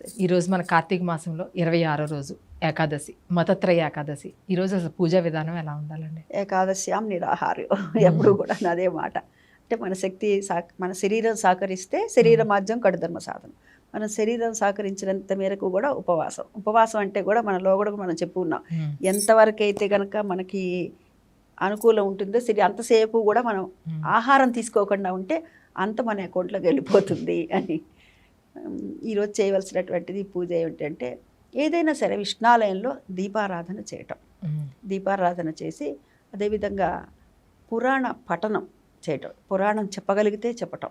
ఈరోజు మన కార్తీక మాసంలో ఇరవై ఆరో రోజు ఏకాదశి మతత్రయ ఏకాదశి. ఈరోజు అసలు పూజా విధానం ఎలా ఉండాలండి? ఏకాదశ్యాం నిరాహార్యం ఎప్పుడు కూడా అదే మాట. అంటే మన శక్తి మన శరీరం సహకరిస్తే శరీర మాధ్యం కడుధర్మ సాధనం. మన శరీరం సహకరించినంత మేరకు కూడా ఉపవాసం. ఉపవాసం అంటే కూడా మనలో కూడా మనం చెప్పుకున్నాం ఎంతవరకు అయితే కనుక మనకి అనుకూలం ఉంటుందో సరే అంతసేపు కూడా మనం ఆహారం తీసుకోకుండా ఉంటే అంత మన అకౌంట్లోకి వెళ్ళిపోతుంది అని. ఈరోజు చేయవలసినటువంటిది పూజ ఏమిటంటే ఏదైనా సరే విష్ణాలయంలో దీపారాధన చేయటం. దీపారాధన చేసి అదేవిధంగా పురాణ పఠనం చేయటం. పురాణం చెప్పగలిగితే చెప్పటం.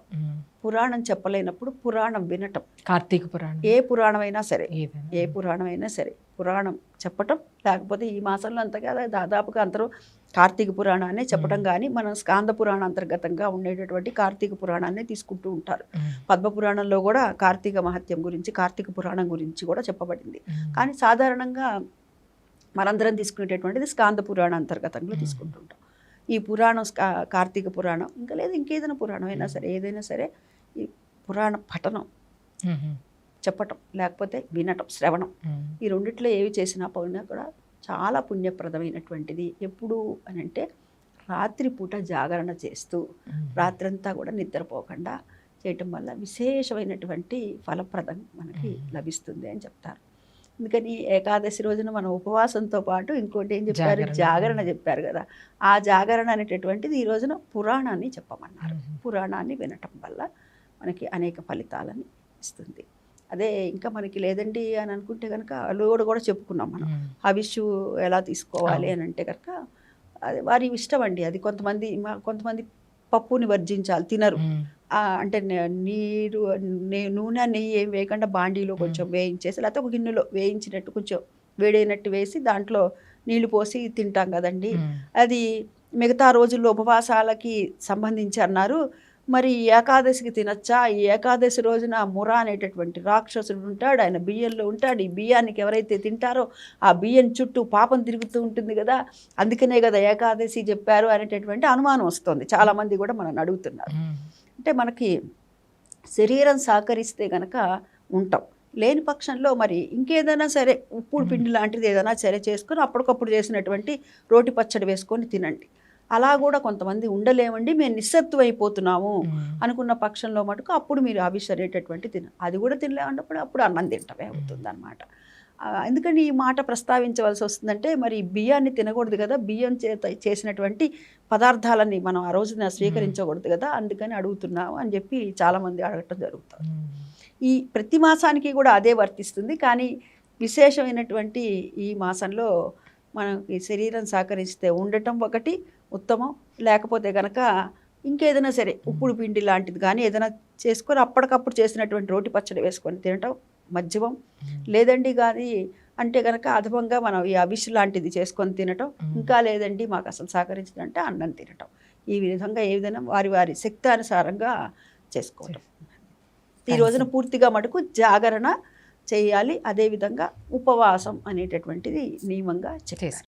పురాణం చెప్పలేనప్పుడు పురాణం వినటం. కార్తీక పురాణం. ఏ పురాణమైనా సరే ఏ పురాణమైనా సరే పురాణం చెప్పటం. లేకపోతే ఈ మాసంలో అంతగా దాదాపుగా అందరూ కార్తీక పురాణాన్ని చెప్పడం కానీ మనం స్కాంద పురాణ అంతర్గతంగా ఉండేటటువంటి కార్తీక పురాణాన్ని తీసుకుంటూ ఉంటారు. పద్మ పురాణంలో కూడా కార్తీక మహత్యం గురించి కార్తీక పురాణం గురించి కూడా చెప్పబడింది. కానీ సాధారణంగా మనందరం తీసుకునేటటువంటిది స్కాంద పురాణ అంతర్గతంలో మ్మ్. తీసుకుంటుంటాం ఈ పురాణం కార్తీక పురాణం ఇంకా లేదు ఇంకేదైనా పురాణం అయినా సరే ఏదైనా సరే ఈ పురాణ పఠనం చెప్పటం లేకపోతే వినటం శ్రవణం ఈ రెండిట్లో ఏవి చేసినా పోయినా కూడా చాలా పుణ్యప్రదమైనటువంటిది. ఎప్పుడు అని అంటే రాత్రిపూట జాగరణ చేస్తూ. రాత్రంతా కూడా నిద్రపోకుండా చేయటం వల్ల విశేషమైనటువంటి ఫలప్రదం మనకి. లభిస్తుంది అని చెప్తారు. అందుకని ఏకాదశి రోజున మనం ఉపవాసంతో పాటు ఇంకోటి ఏం చెప్పారు? జాగరణ. చెప్పారు కదా. ఆ జాగరణ అనేటటువంటిది ఈ రోజున పురాణాన్ని చెప్పమన్నారు. పురాణాన్ని వినటం వల్ల మనకి అనేక ఫలితాలని ఇస్తుంది. అదే ఇంకా మనకి లేదండి అని అనుకుంటే కనుక అలోడు కూడా చెప్పుకున్నాం మనం. ఉమ్, హవిష్యు ఎలా తీసుకోవాలి. అని అంటే కనుక అది వారి ఇష్టం అండి. అది కొంతమంది కొంతమంది పప్పుని వర్జించాలి తినరు. ఆ, అంటే నీరు నే- నూనె నెయ్యి ఏం వేయకుండా బాండీలో కొంచెం వేయించేసి లేకపోతే ఒక గిన్నెలో వేయించినట్టు కొంచెం వేడైనట్టు వేసి దాంట్లో నీళ్ళు పోసి తింటాం కదండి. అది మిగతా రోజుల్లో ఉపవాసాలకి సంబంధించి అన్నారు. మరి ఈ ఏకాదశికి తినచ్చా? ఈ ఏకాదశి రోజున ముర అనేటటువంటి రాక్షసుడు ఉంటాడు ఆయన బియ్యంలో ఉంటాడు. ఈ బియ్యానికి ఎవరైతే తింటారో ఆ బియ్యం చుట్టూ పాపం తిరుగుతూ ఉంటుంది కదా. అందుకనే కదా ఏకాదశి చెప్పారు అనేటటువంటి అనుమానం వస్తుంది. చాలామంది కూడా మనల్ని అడుగుతున్నారు. అంటే మనకి శరీరం సహకరిస్తే గనక ఉంటాం. లేని పక్షంలో మరి ఇంకేదైనా సరే ఉప్పుడు పిండి లాంటిది ఏదైనా సరే చేసుకొని అప్పటికప్పుడు చేసినటువంటి రోటి పచ్చడి వేసుకొని తినండి. అలా కూడా కొంతమంది ఉండలేమండి మేము నిస్సత్వం అయిపోతున్నాము ఉమ్, అనుకున్న పక్షంలో మటుకు అప్పుడు మీరు అవిష్ అనేటటువంటి తిన అది కూడా తినలేమన్నప్పుడు అప్పుడు అన్నం తింటమే అవుతుంది అనమాట ఎందుకని ఈ మాట ప్రస్తావించవలసి వస్తుందంటే మరి బియ్యాన్ని తినకూడదు కదా బియ్యం చేత చేసినటువంటి పదార్థాలని మనం ఆ రోజున స్వీకరించకూడదు కదా అందుకని అడుగుతున్నాము అని చెప్పి చాలామంది అడగటం జరుగుతుంది. ఈ ప్రతి మాసానికి కూడా అదే వర్తిస్తుంది కానీ విశేషమైనటువంటి ఈ మాసంలో మనకి శరీరం సహకరిస్తే ఉండటం ఒకటి ఉత్తమం. లేకపోతే కనుక ఇంకేదైనా సరే ఉప్పుడు పిండి లాంటిది కానీ ఏదైనా చేసుకొని అప్పటికప్పుడు చేసినటువంటి రోటి పచ్చడి వేసుకొని తినటం మధ్యమం. లేదండి కానీ అంటే కనుక అధమంగా మనం ఈ అవిష్ లాంటిది చేసుకొని తినటం. ఇంకా లేదండి మాకు అసలు సహకరించదంటే అన్నం తినటం. ఈ విధంగా ఏ విధంగా వారి వారి శక్తి అనుసారంగా చేసుకోవటం ఈ రోజున పూర్తిగా మటుకు జాగరణ చేయాలి. అదేవిధంగా ఉపవాసం అనేటటువంటిది నియమంగా చెప్పారు. చేసి